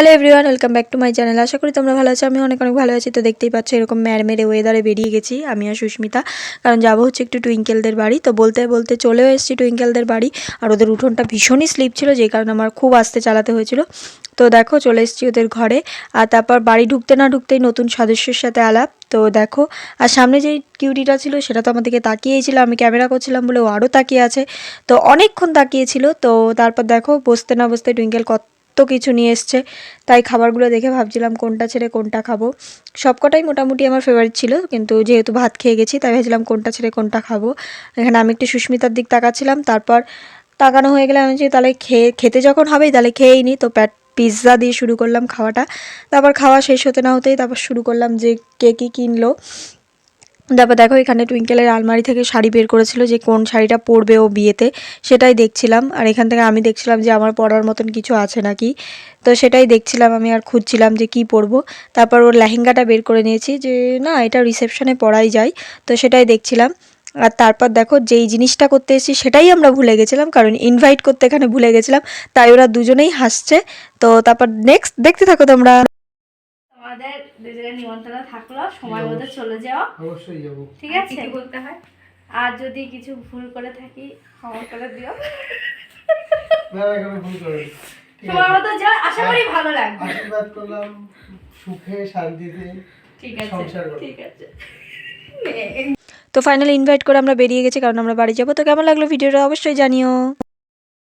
Hello everyone welcome back to my channel আশা করি তোমরা ভালো আছো আমি অনেক অনেক ভালো আছি। তো দেখতেই পাচ্ছ এরকম ম্যার মেরে ওয়েদারে বেরিয়ে গেছি আমি আর সুস্মিতা। কারণ যাব হচ্ছে একটু টুইঙ্কেলদের বাড়ি। তো বলতে বলতে চলেও এসেছি টুইঙ্কেলদের বাড়ি। আর ওদের উঠোনটা ভীষণই স্লিপ ছিল যেই কারণে আমার খুব আস্তে চালাতে হয়েছিল। তো দেখো, চলে এসেছি ওদের ঘরে। আর তারপর বাড়ি ঢুকতে না ঢুকতেই নতুন সদস্যের সাথে আলাপ। তো দেখো, আর সামনে যেই কিউটিটা ছিল, সেটা তো আমার দিকে তাকিয়েই ছিল আমি ক্যামেরা করছিলাম বলে ও আরও তাকিয়ে আছে। তো অনেকক্ষণ তাকিয়েছিল। তো তারপর দেখো, বসতে না বসতে টুইঙ্কেল কত কিছু নিয়ে এসছে। তাই খাবারগুলো দেখে ভাবছিলাম কোনটা ছেড়ে কোনটা খাব। সবকটাই মোটামুটি আমার ফেভারিট ছিল, কিন্তু যেহেতু ভাত খেয়ে গেছি, তাই ভেবেছিলাম কোনটা ছেড়ে কোনটা খাব। এখানে আমি একটু সুস্মিতার দিক তাকাচ্ছিলাম, তারপর তাকানো হয়ে গেলে আমি তাহলে খেয়ে, খেতে যখন হবেই তাহলে খেয়েই নি, তো প্যাট পিৎজা দিয়ে শুরু করলাম খাওয়াটা। তারপর খাওয়া শেষ হতে না হতেই তারপর শুরু করলাম যে কে কী কিনলো। তারপর দেখো এখানে টুইঙ্কেলের আলমারি থেকে শাড়ি বের করেছিল যে কোন শাড়িটা পরবে ও বিয়েতে, সেটাই দেখছিলাম। আর এখান থেকে আমি দেখছিলাম যে আমার পরার মতন কিছু আছে নাকি। তো সেটাই দেখছিলাম, আমি আর খুঁজছিলাম যে কি পরবো। তারপর ওর লেহেঙ্গাটা বের করে নিয়েছি যে না, এটা রিসেপশনে পরাই যায়। তো সেটাই দেখছিলাম। আর তারপর দেখো যেই জিনিসটা করতে এসেছি সেটাই আমরা ভুলে গেছিলাম, কারণ ইনভাইট করতে এখানে ভুলে গেছিলাম, তাই ওরা দুজনেই হাসছে। তো তারপর নেক্সট দেখতে থাকো তোমরা। দুজনের নিমন্ত্রণ থাকল সময় মতো চলে যাও অবশ্যই যাব। ঠিক আছে? বলতে হয়? আর যদি কিছু ভুল করে থাকি ক্ষমা করে দিও। না এখানে ভুল করে ঠিক সময় মতো যা আশা করি ভালো লাগবে। আশীর্বাদ করলাম সুখে শান্তিতে ঠিক আছে সংসার করো। ঠিক আছে। তো ফাইনালি ইনভাইট করে আমরা বেরিয়ে গেছি কারণ আমরা বাড়ি যাব। তো কেমন লাগল ভিডিওটা অবশ্যই জানিও।